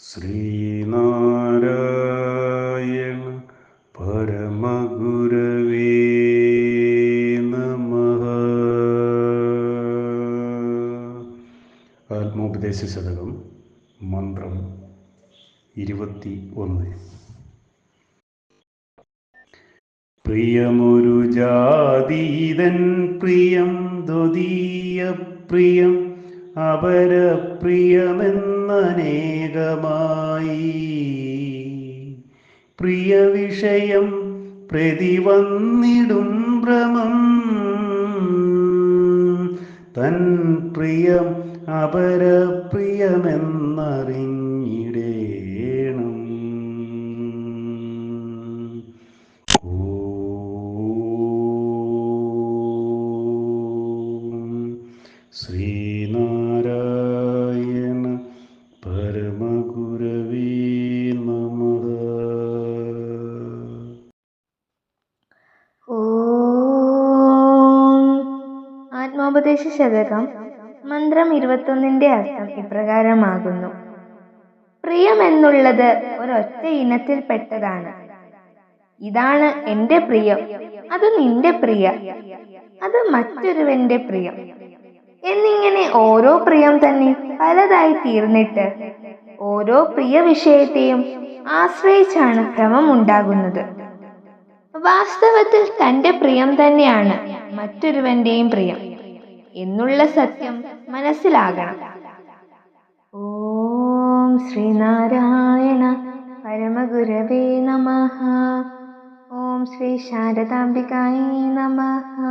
ശ്രീനാരായണ പരമഗുരവേ നമ. ആത്മോപദേശ ശതകം മന്ത്രം ഇരുപത്തി ഒന്ന് പ്രിയമൊരു ജാതീതൻ പ്രിയം ദ്വതീയ പ്രിയം അപരപ്രിയമെന്നനേ അപരപ്രിയമെന്നനേകമായി പ്രിയ വിഷയം പ്രതിവന്നിടും ഭ്രമം. തൻ പ്രിയം അപരപ്രിയമെന്നറിഞ്ഞിടേണം. ഓം ആത്മോപദേശ ശതകം മന്ത്രം ഇരുപത്തൊന്നിന്റെ അർത്ഥം ഇപ്രകാരമാകുന്നു. പ്രിയം എന്നുള്ളത് ഒരൊറ്റ ഇനത്തിൽപ്പെട്ടതാണ്. ഇതാണ് എന്റെ പ്രിയം അത് നിന്റെ പ്രിയ അത് മറ്റൊരുവന്റെ പ്രിയം. എന്നിങ്ങനെ ഓരോ പ്രിയം തന്നെ പലതായി തീർന്നിട്ട് ഓരോ പ്രിയ വിഷയത്തെയും ആശ്രയിച്ചാണ് ഭ്രമമുണ്ടാകുന്നത്. വാസ്തവത്തിൽ തന്റെ പ്രിയം തന്നെയാണ് മറ്റൊരുവന്റെയും പ്രിയം. എന്നുള്ള സത്യം മനസ്സിലാകണം. ഓം ശ്രീനാരായണ പരമഗുരവേ നമഃ. ഓം ശ്രീ ശാരദാംബികായി നമഃ.